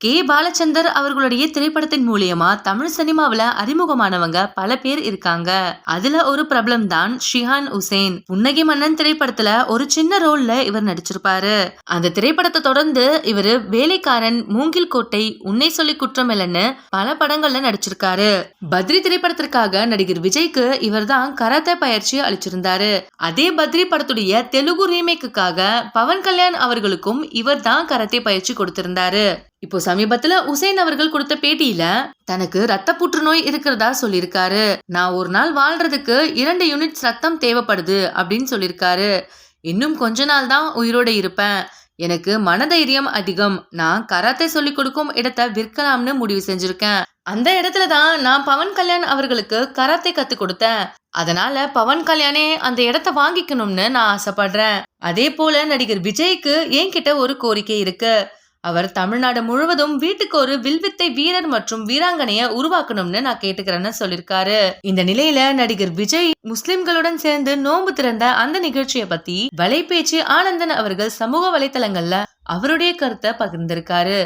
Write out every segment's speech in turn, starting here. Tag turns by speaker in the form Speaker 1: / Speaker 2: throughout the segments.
Speaker 1: K. Balachander அவர்களுடைய திரைப்படத்தின் மூலியமா தமிழ் சினிமாவில அறிமுகமானவங்க பல பேர் இருக்காங்க. அதுல ஒரு பிரபலம் தான் ஷிஹான் உசேன். புன்னகை மன்னன் திரைப்படத்துல ஒரு சின்ன ரோல்ல இவர் நடிச்சிருப்பாரு. அந்த திரைப்படத்தை தொடர்ந்து இவர் வேலைக்காரன் மூங்கில் கோட்டை உன்னை சொல்லி குற்றம் இல்லைன்னு பல படங்கள்ல நடிச்சிருக்காரு. பத்ரி திரைப்படத்திற்காக நடிகர் விஜய்க்கு இவர் தான் கராத்தே பயிற்சி அளிச்சிருந்தாரு. அதே பத்ரி படத்துடைய தெலுங்கு ரீமேக்குக்காக பவன் கல்யாண் அவர்களுக்கும் இவர் தான் கராத்தே பயிற்சி கொடுத்திருந்தாரு. இப்போ சமீபத்துல உசேன் அவர்கள் கொடுத்த பேட்டியில தனக்கு ரத்த புற்றுநோய் இருக்கிறதா? சொல்லியிருக்காரு. நான் ஒரு நாள் வாழ்றதுக்கு இரண்டு யூனிட்ஸ் ரத்தம் தேவைப்படுது அப்படின்னு சொல்லியிருக்காரு. இன்னும் கொஞ்ச நாள் தான் உயிரோட இருப்பேன். எனக்கு மனதைரியம் அதிகம். நான் கராத்தே சொல்லி கொடுக்கும் இடத்த விற்கலாம்னு முடிவு செஞ்சிருக்கேன். அந்த இடத்துல தான் நான் பவன் கல்யாண் அவர்களுக்கு கராத்தே கத்து கொடுத்தேன். அதனால பவன் கல்யாணே அந்த இடத்த வாங்கிக்கணும்னு நான் ஆசைப்படுறேன். அதே போல நடிகர் விஜய்க்கு என்கிட்ட ஒரு கோரிக்கை இருக்கு. அவர் தமிழ்நாடு முழுவதும் வீட்டுக்கு ஒரு வில்வித்தை வீரர் மற்றும் வீராங்கனைய உருவாக்கணும்னு நான் கேட்டுக்கிறேன்னு சொல்லிருக்காரு இந்த நிலையில நடிகர் விஜய் முஸ்லிம்களுடன் சேர்ந்து நோன்பு திறந்த அந்த நிகழ்ச்சியை பத்தி வலைபேச்சு ஆனந்தன் அவர்கள் சமூக வலைத்தளங்கள்ல அவருடைய கருத்தை பகிர்ந்திருக்காரு.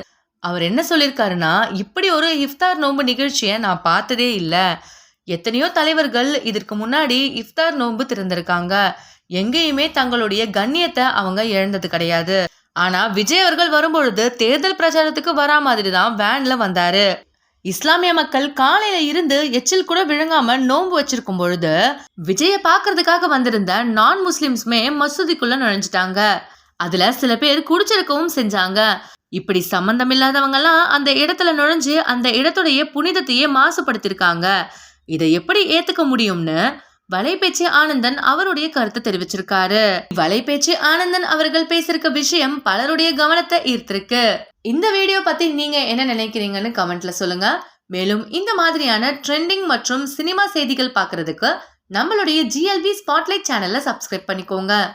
Speaker 1: அவர் என்ன சொல்லியிருக்காருன்னா இப்படி ஒரு இஃப்தார் நோன்பு நிகழ்ச்சியை நான் பார்த்ததே இல்லை. எத்தனையோ தலைவர்கள் இதற்கு முன்னாடி இஃப்தார் நோன்பு திறந்திருக்காங்க. எங்கேயுமே தங்களுடைய கண்ணியத்தை அவங்க இழந்தது கிடையாது. ஆனா விஜய் அவர்கள் வரும்பொழுது தேர்தல் பிரச்சாரத்துக்கு வரா மாதிரி தான் வேன்ல வந்தாரு. இஸ்லாமிய மக்கள் காலையில இருந்து எச்சில் கூட விழுங்காம நோன்பு வச்சிருக்கும் பொழுது விஜய பாக்குறதுக்காக வந்திருந்த நான் முஸ்லிம்ஸ்மே மசூதிக்குள்ள நுழைஞ்சிட்டாங்க. அதுல சில பேர் குடிச்சிருக்கவும் செஞ்சாங்க. இப்படி சம்பந்தம் இல்லாதவங்கலாம் அந்த இடத்துல நுழைஞ்சு அந்த இடத்துடைய புனிதத்தையே மாசுபடுத்திருக்காங்க. இதை எப்படி ஏத்துக்க முடியும்னு வலைபேச்சு ஆனந்தன் அவருடைய கருத்தை தெரிவிச்சிருக்காரு. வலைபேச்சு ஆனந்தன் அவர்கள் பேசிருக்க விஷயம் பலருடைய கவனத்தை ஈர்த்திருக்கு. இந்த வீடியோ பத்தி நீங்க என்ன நினைக்கிறீங்கன்னு கமெண்ட்ல சொல்லுங்க. மேலும் இந்த மாதிரியான ட்ரெண்டிங் மற்றும் சினிமா செய்திகள் பாக்குறதுக்கு நம்மளுடைய ஜிஎல்வி ஸ்பாட்லைட் சேனல்ல சப்ஸ்கிரைப் பண்ணிக்கோங்க.